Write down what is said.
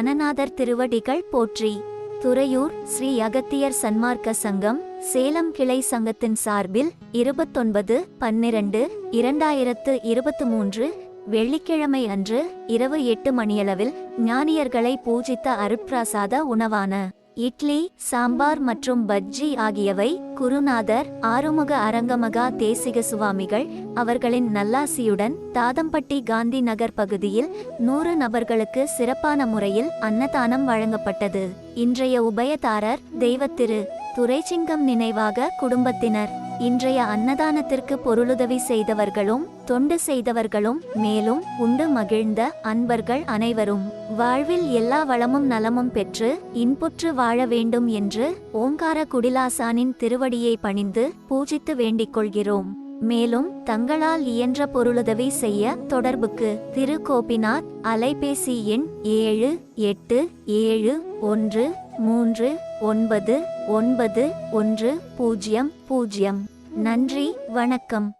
கணநாதர் திருவடிகள் போற்றி. துறையூர் ஸ்ரீ அகத்தியர் சன்மார்க்க சங்கம் சேலம் கிளை சங்கத்தின் சார்பில் இருபத்தொன்பது பன்னிரண்டு இரண்டாயிரத்து இருபத்து மூன்று வெள்ளிக்கிழமை அன்று இரவு எட்டு மணியளவில் ஞானியர்களை பூஜித்த அருட்பிரசாத உணவான இட்லி சாம்பார் மற்றும் பஜ்ஜி ஆகியவை குருநாதர் ஆறுமுக அரங்கமகா தேசிக சுவாமிகள் அவர்களின் நல்லாசியுடன் தாதம்பட்டி காந்தி நகர் பகுதியில் நூறு நபர்களுக்கு சிறப்பான முறையில் அன்னதானம் வழங்கப்பட்டது. இன்றைய உபயதாரர் தெய்வத்திரு துரைச்சிங்கம் நினைவாக குடும்பத்தினர். இன்றைய அன்னதானத்திற்கு பொருளுதவி செய்தவர்களும் தொண்டு செய்தவர்களும் மேலும் உண்டு மகிழ்ந்த அன்பர்கள் அனைவரும். வாழ்வில் எல்லா வளமும் நலமும் பெற்று இன்புற்று வாழ வேண்டும் என்று ஓங்கார குடிலாசானின் திருவடியை பணிந்து பூஜித்து வேண்டிக் கொள்கிறோம். மேலும் தங்களால் இயன்ற பொருளுதவி செய்ய தொடர்புக்கு திரு கோபிநாத் அலைபேசி எண் ஏழு எட்டு ஏழு ஒன்று மூன்று ஒன்பது ஒன்பது ஒன்று பூஜ்ஜியம் பூஜ்ஜியம் நன்றி வணக்கம்.